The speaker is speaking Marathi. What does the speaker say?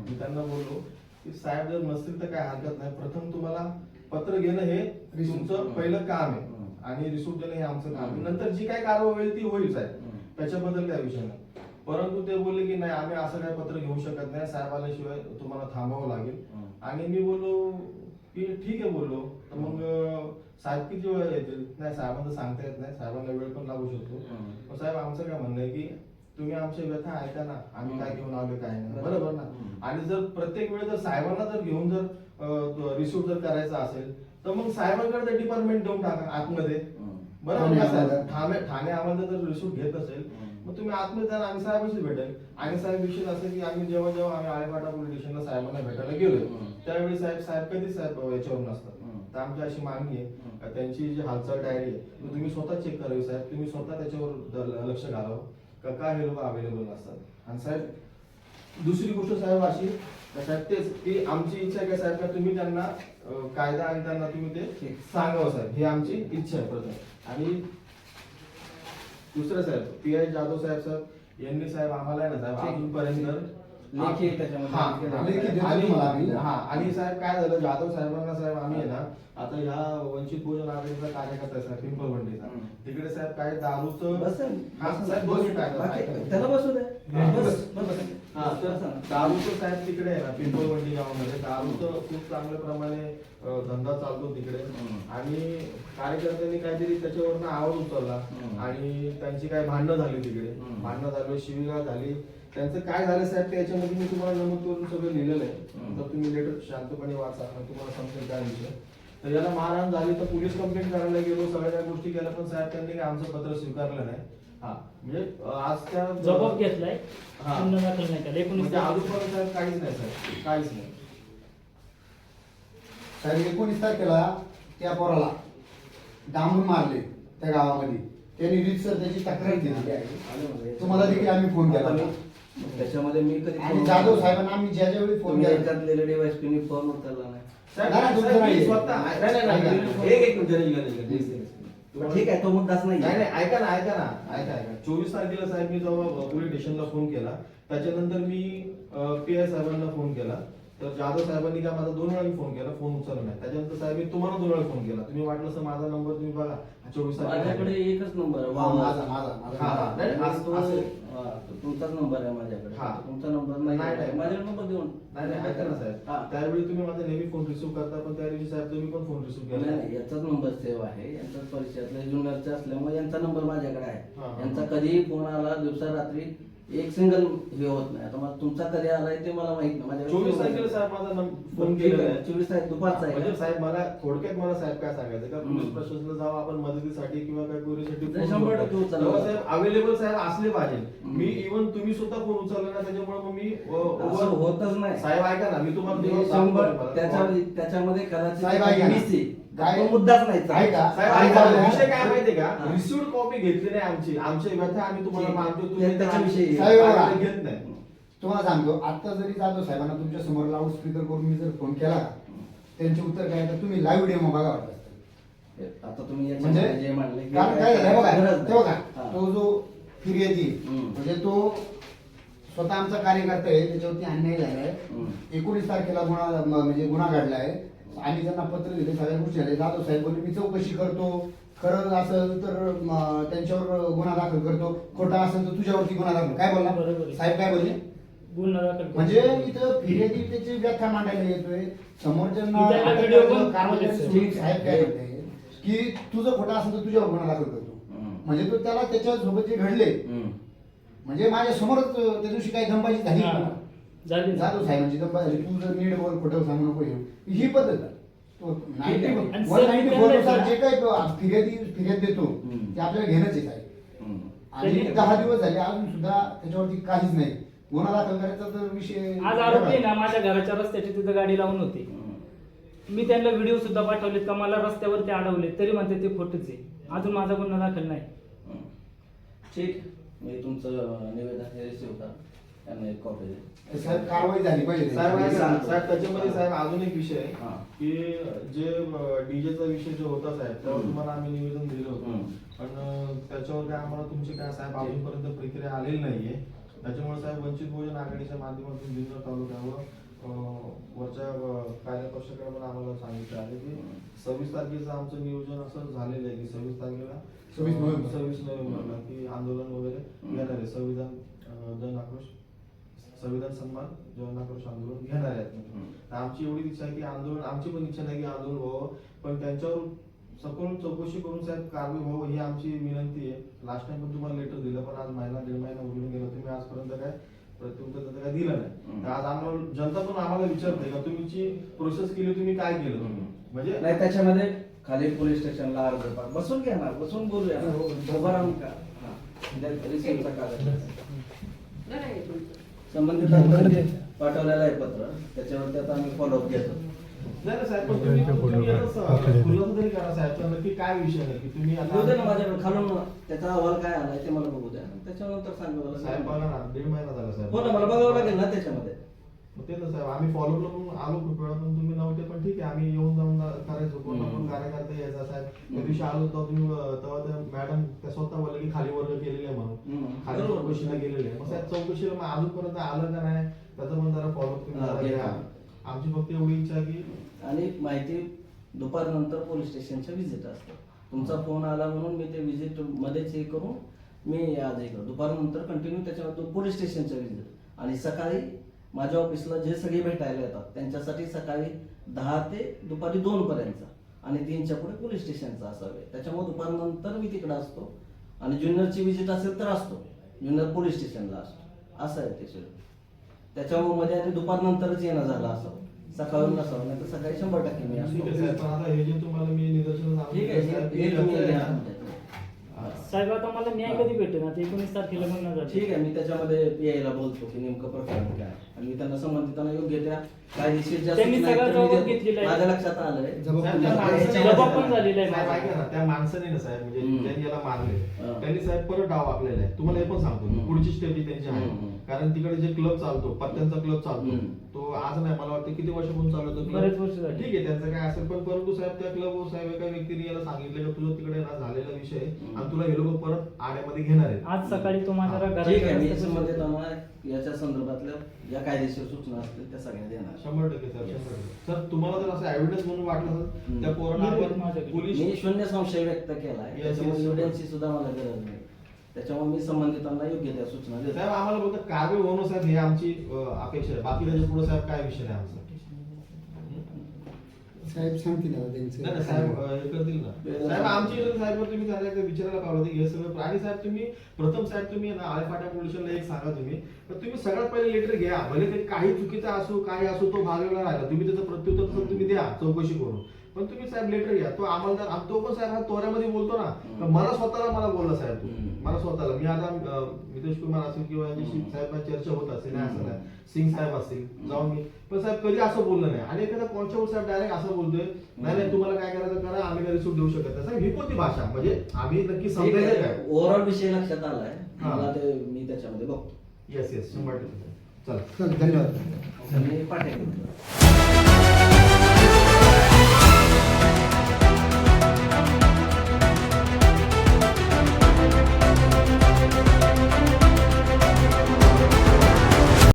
मी त्यांना बोललो की साहेब जर नसतील तर काय हरकत नाही प्रथम तुम्हाला पत्र घेणं हे. तुमचं. पहिलं काम आहे. आणि रिसिप्ट देणं हे आमचं काम आहे. नंतर जी काय कारवाई होईल ती होईल साहेब. त्याच्याबद्दल काय विषय नाही परंतु ते बोलले की नाही आम्ही असं काय पत्र घेऊ शकत नाही साहेब आल्याशिवाय तुम्हाला थांबावं लागेल. आणि मी बोललो की ठीक आहे बोललो तर मग साहेब किती वेळ येतील नाही साहेबांना सांगता येत नाही साहेबांना वेळ पण लागू शकतो. पण साहेब आमचं काय म्हणणं आहे की तुम्ही आमच्या व्यथा ऐका ना आम्ही काय घेऊन आलो काय नाही बरोबर. ना. आणि जर प्रत्येक वेळेस जर साहेबांना जर घेऊन जर रिसिव्ह जर करायचा असेल तर मग साहेबांकडे डिपार्टमेंट देऊन टाका आतमध्ये. बरोबर ठाणे साहेब ठाणे ठाणे आम्हाला जर रिसिव्ह घेत असेल. मग तुम्ही आतमध्ये जा आम्ही साहेबांशी भेटेल आणि साहेब विषय असं की आम्ही जेव्हा जेव्हा आम्ही आळेपाटा पोलीस स्टेशनला साहेबांना भेटायला गेलो. त्यावेळी साहेब साहेब कधीच साहेब याच्यावर नसतात. तर आमची अशी मागणी आहे त्यांची जी हालचाल डायरी आहे तुम्ही स्वतः चेक करावी साहेब तुम्ही स्वतः त्याच्यावर लक्ष घालावं का का हे लोक अवेलेबल नसतात? आणि साहेब दुसरी गोष्ट साहेब अशी साहेब तेच की आमची इच्छा आहे का साहेब का तुम्ही त्यांना कायदा आणि त्यांना तुम्ही ते सांगावं साहेब. ही आमची इच्छा आहे प्रथम. आणि दुसरं साहेब पी आय जाधव साहेब साहेब यांनी साहेब आम्हाला आहे ना साहेब. अजूनपर्यंत लेखी आहे त्याच्यामध्ये. हा, लेखी लेखी देतो आणि- तुम्हाला आम्ही. हा आणि साहेब काय झालं जाधव साहेबांना साहेब आम्ही आहे ना आता ह्या वंचित बहुजन आघाडीचा कार्यकर्ता आहे साहेब पिंपळवंडीचा हम्म. तिकडे साहेब काय दारूचं बसेल. हा साहेब दोन मिनिटं ऐका, बाकी- ऐका. त्याला बसू दे हा. बस बस हा, तर दारूचं साहेब तिकडे आहे ना पिंपळवंडी गावामध्ये दारूचं खूप चांगल्या प्रमाणे अं, धंदा चालतो तिकडे हम्म. आणि कार्यकर्त्यांनी काहीतरी त्याच्यावरनं आवाज उचलला हम्म. आणि त्यांची काय भांडणं झाली तिकडे हम्म. भांडणं झाली शिवीगाळ झाली त्यांचं काय झालं साहेब ते याच्यामध्ये मी तुम्हाला नमूद करून सगळं लिहिलेलं आहे. तर तुम्ही लेटर शांतपणे वाचा आणि तुम्हाला समजेल काय विषय. तर याला मारहाण झाली तर पोलीस कंप्लेंट करायला गेलो सगळ्या गोष्टी केल्या पण साहेब त्यांनी काय आमचं पत्र स्वीकारलं नाही. हा म्हणजे अं, आज त्या जबाब घेतलाय हा. गुन्हा दाखल नाही केला एकोणीस म्हणजे साहेब काहीच नाही साहेब. काहीच नाही. साहेब एकोणीस तारखेला त्या पोराला डांबून मारले त्या गावामध्ये. त्यांनी रीतसर त्याची तक्रार दिली आहे तुम्हाला देखील आम्ही फोन केला. होता. त्याच्यामध्ये मी कधी आणि जाधव साहेबांना आम्ही ज्या ज्यावेळी फोन तुम्ही केला याच्यातले लेडी वाईस कुणी फोन उचलला नाही साहेब, नाही, तुमचं साहेब, मी नाहीये. स्वतः नाही, नाही, नाही, नाही. एक एक मिनिट गणेश, गणेश, गणेश, एक second. पण ठीक आहे तो मुद्दाच नाही नाही नाही ऐका ना ऐका ना ऐका ऐका चोवीस तारखेला साहेब मी जेव्हा पोलीस स्टेशनला फोन केला त्याच्यानंतर मी पी आय साहेबांना फोन केला तर जाधव साहेबांनी काय माझा दोन वेळा फोन केला फोन उचलला नाही. त्याच्यानंतर साहेब मी तुम्हाला दोन वेळा फोन केला. तुम्ही वाटलं तर माझा नंबर तुम्ही बघा चोवीस माझ्याकडे एकच नंबर आहे. माझा माझा. माझा. नाही, आणि असं- तो- असं- हा, तो तुमचाच नंबर आहे माझ्याकडे. हा. तुमचा नंबर नाही. नाही, नाही. माझ्याकडे नंबर देऊन. नाही नाही ऐका ना साहेब. हा. त्यावेळी तुम्ही माझा नेहमी फोन रिसिव्ह करता पण त्या दिवशी साहेब तुम्ही पण फोन रिसिव्ह नाही केला. नाही, याचाच नंबर सेव्ह आहे. यांचाच परिचयातले जुन्नरचे असल्यामुळे यांचा नंबर माझ्याकडे हा, आहे. यांचा कधीही फोन आला दिवसा रात्री एक सिंगल हे होत नाही आता मला तुमचा कधी आलाय ते मला माहीत नाही माझ्याकडे चोवीस तारखेला. साहेब माझा फोन केलेला आहे, चोवीस तारीख दुपारचा आहे म्हणजे का? साहेब मला थोडक्यात मला साहेब काय सांगायचं का पोलीस हम्म. प्रशासनाला जावं आपण मदतीसाठी किंवा काय क्वेरीसाठी नाही, शंभर टक्के उचलणार. साहेब अवेलेबल साहेब असले पाहिजे हम्म. मी इव्हन तुम्ही सुद्धा फोन उचलला ना त्याच्यामुळे मग मी अ, असं over- होतच नाही साहेब ऐका ना मी तुम्हाला मी शंभर मला. त्याच्यामध्ये त्याच्यामध्ये कदाचित साहेब ऐका ना. वीस आहे. काय- तो मुद्दाच नाही. साहेब ऐका ना, झालं? विषय काय माहितीये का हा. रिसिव्ह कॉपी घेतली नाही आमची आमच्या व्यथा आम्ही तुम्हाला ठीक. मानतो ते- तुम्ही त्याच्याविषयी- साहेब, बघा. आम्ही घेत नाही तुम्हाला सांगतो आता जरी जाधव साहेबांना तुमच्यासमोर लाऊड स्पीकर करून मी जर फोन केला का त्यांचे उत्तर काय तर तुम्ही लाईव्ह डेमो बघा वाटत आता तुम्ही म्हणजे याच्यामध्ये जे म्हणले की कारण काय झालं बघा गरज ते बघा नाही. तो जो फिर्यादी हम्म. म्हणजे तो स्वतः आमचा कार्यकर्ता आहे त्याच्यावरती अन्याय झालाय हम्म. एकोणीस तारखेला गुन्हा म- म्हणजे गुन्हा घडलाय आम्ही त्यांना पत्र दिले सगळ्या गोष्टी झाल्या जाधव साहेब बोलले मी चौकशी करतो खरं असेल तर त्यांच्यावर गुन्हा दाखल करतो खोटा असेल तर तुझ्यावरती गुन्हा दाखल काय बोलला. साहेब काय बोलले गुन्हा दाखल करू. म्हणजे इथं फिर्यादी त्याची व्याख्या मांडायला येतोय समोरच्यांना व्हिडिओ पण कारवाई सुरू. सर. साहेब काय म्हणते की तुझं खोटं असेल तर तुझ्यावर गुन्हा दाखल करतो. म्हणजे तो त्याला त्याच्या सोबत जे घडले. म्हणजे माझ्या समोरच त्या दिवशी काही दंबाजी झाली हा. झाली. जाधव साहेबांची दंबाजी झाली तू जर नीट बोल खोटं सांगू नको हे. ही पद्धत आहे. तो आहे. 90 आणि 194 सर, नुसार जे काही तो फिर्यादी फिर्याद देतो हम्म. ते आपल्याला घेणंच आहे हम्म. आणि त्यांनी- दहा दिवस झाले अजून सुद्धा त्याच्यावरती काहीच नाही गुन्हा दाखल करायचा तर विषय आज आरोपी आहे ना माझ्या घराच्या रस्त्याची तिथं गाडी लावून होती हम्म. मी त्यांना व्हिडिओ सुद्धा पाठवलेत का मला रस्त्यावरती अडवले तरी म्हणते ते खोटच आहे अजून माझा गुन्हा दाखल नाही हम्म. ठीक मी तुमचं निवेदन हे रिसिव्ह करा त्यांना एक कॉपी दे साहेब कारवाई झाली पाहिजे साहेब त्याची. ऐका ना, साहेब त्याच्यामध्ये साहेब अजून एक विषय आहे हा. की जे डीजेचा विषय जो होता साहेब त्यावर हम्म. तुम्हाला आम्ही निवेदन दिलं होतं हम्म. पण अं, त्याच्यावर काय आम्हाला तुमची काय साहेब अजूनपर्यंत प्रक्रिया आलेली नाहीये त्याच्यामुळे साहेब वंचित बहुजन आघाडीच्या माध्यमातून जुन्नर तालुक्यावर अं, वरच्या अं, कार्यपक्षाकडे पण आम्हाला सांगितलं आहे की सव्वीस तारखेचं आमचं नियोजन असं झालेलं आहे की सव्वीस तारखेला सव्वीस नोव्हेंबर. सव्वीस नोव्हेंबरला की आंदोलन वगैरे घेणार आहे संविधान अं, जन आक्रोश संविधान सन्मान जन आक्रोश आंदोलन घेणार आहेत. आमची एवढी इच्छा आहे की आंदोलन आमची पण इच्छा नाही की आंदोलन व्हावं पण त्यांच्यावर सखोल चौकशी करून साहेब कारवाई व्हावं ही आमची विनंती आहे. लास्ट टाइम पण तुम्हाला लेटर दिलं पण आज महिना दीड महिना उघडून गेला तुम्ही आजपर्यंत काय प्रत्युत्तर त्याचं काय दिलं नाही. आज आम्हाला जनता पण आम्हाला विचारते का तुमची प्रोसेस केली तुम्ही काय केलं. म्हणजे नाही त्याच्यामध्ये खाली पोलीस स्टेशनला अर्ज बसून घ्या ना बसून बोलूया. ना. उभं राहून का? संबंधित पाठवलेलं आहे पत्र त्याच्यावरती आता आम्ही फॉलोअप घेतो. नाही ना साहेब पण तुम्ही तुम्ही यातच, अं, खुलासा तरी करा साहेब तर नक्की काय विषय नक्की तुम्ही येऊ दे ना आता माझ्याकडे खालून त्याचा अहवाल काय आलाय ते मला बघू द्या. त्याच्यानंतर सांगा साहेब मला बघा ना दीड महिना झाला साहेब. हो ना मला बघावं लागेल ना त्याच्यामध्ये. मग ते ना साहेब आम्ही फॉलोअपला पण आलो खूप वेळा पण तुम्ही नव्हते पण ठीक आहे आम्ही येऊन जाऊन करायचो कोण हम्म. कार्यकर्ता यायचा साहेब त्या दिवशी आलो तेव्हा तुम्ही तेव्हा त्या मॅडम त्या स्वतः बोलले की खाली वर्ग केलेले आहे म्हणून. खाली. चौकशीला गेलेले आहे. मग साहेब चौकशीला मग अजूनपर्यंत आलं का नाही त्याचं पण जरा फॉलोअप तुम्ही हा, जरा घ्या. घ्या. आमची फक्त एवढी इच्छा आहे की आणि माहिती दुपारनंतर पोलीस स्टेशनच्या व्हिजिट असतं तुमचा फोन आला म्हणून मी ते व्हिजिट मध्येच हे करून मी आज हे करतो दुपारनंतर कंटिन्यू त्याच्यावर पोलीस स्टेशनच्या व्हिजिट आणि सकाळी माझ्या ऑफिसला जे सगळे भेटायला येतात त्यांच्यासाठी सकाळी दहा ते दुपारी दोन पर्यंतचा आणि तीनच्या पुढे पोलीस स्टेशनचा असावे. त्याच्यामुळे दुपारनंतर मी तिकडे असतो आणि ज्युनियरची व्हिजिट असेल तर असतो. ज्युनियर पोलीस स्टेशनला असतो. असं आहे ते शेड्यूल त्याच्यामुळे मध्ये आणि दुपारनंतरच येणं झालं असं. सकाळून नसावं नाही तर सकाळी शंभर टक्के मी असतो. ठीक आहे. साहेब आता मला न्याय कधी भेटेल आता एकोणीस तारखेला म्हणणं झालं ठीक आहे मी त्याच्यामध्ये पीआयला बोलतो की नेमकं प्रकरण काय आणि मी त्यांना संबंधितांना योग्य त्या कायदेशीर ज्या त्यांनी सूचना आहेत सगळं त्या मी जबाब देतो. घेतलेला आहे. माझ्या लक्षात आलंय साहेब, त्या पण माणसाने- जबाब पण झालेला आहे साहेब. ऐका ना, त्या माणसाने ना साहेब म्हणजे हम्म. ज्यांनी याला मारले हा. त्यांनी साहेब परत डाव आखलेला आहे तुम्हाला हे पण सांगतो मी, हम्म. पुढची स्टेप ही त्यांची आहे हम्म. कारण तिकडे जे क्लब चालतो पत्त्यांचा क्लब चालतो हम्म. तो आज नाही मला वाटतं किती वर्षापासून चालवतो club? बरेच वर्ष झाली. ठीक आहे त्यांचं काय असेल पण परंतु साहेब त्या क्लब साहेब एका व्यक्तीने याला सांगितलं की तुझं तिकडे ना झालेला विषय. आणि तुला हे लोक परत आड्यामध्ये घेणार आहेत. आज सकाळी तो माझ्या हा. घराच्या ठीक आहे मी रस्त्यापाशी- संबंधितांना याच्या संदर्भातल्या ज्या कायदेशीर सूचना असतील त्या सगळ्या देणार शंभर टक्के सर शंभर टक्के. सर तुम्हाला जर असं एव्हिडन्स म्हणून वाटलं तर. त्या पोरांना मी आपण माझ्याकडे. पोलीस मी शून्य संशय व्यक्त केलाय. Yes, त्याच्यामुळे yes, एव्हिडन्सची सुद्धा मला गरज नाही. त्याच्यामुळे मी संबंधितांना योग्य त्या सूचना देतो. साहेब आम्हाला फक्त कारवाई होणं साहेब हे आमची अं, अपेक्षा आहे. बाकी त्याच्या पुढे साहेब काय विषय नाही आमचा. साहेब सांगतील आता नाही नाही, त्यांचं साहेब अं, हे करतील ना. साहेब आमची साहेब तुम्ही त्यांना एकदा विचारायला होतं हे सगळं आणि साहेब तुम्ही प्रथम साहेब तुम्ही ना आळेफाट्या पोलिसांना एक सांगा तुम्ही. तर तुम्ही सगळ्यात पहिले लेटर घ्या. भले ते काही चुकीचं असो काही असो तो भागलेला राहिला. तुम्ही त्याचं प्रत्युत्तर तसं तुम्ही द्या चौकशी करून. पण तुम्ही साहेब लेटर घ्या. तो आम्हाला आणि तो पण साहेब हा तोऱ्यामध्ये बोलतो ना. तर मला स्वतःला मला बोलला साहेब तो. मला स्वतःला. मी आता नितेश कुमार असेल किंवा यांच्याशी हम्म. साहेब चर्चा होत असेल नाही असं. नाही. सिंग साहेब असतील जाऊन मी. पण साहेब कधी असं बोललं नाही. आणि एखादा कॉन्स्टेबल साहेब डायरेक्ट असं बोलतोय नाही नाही तुम्हाला काय करायचं करा आम्ही काही सूट देऊ शकत नाही. साहेब ही कोणती भाषा? म्हणजे आम्ही नक्की समजायचं काय? ओव्हरऑल विषय लक्षात आलाय. हा. मला ते मी त्याच्यामध्ये बघतो. येस येस शंभर टक्के. चला. चल धन्यवाद. पाठवतो.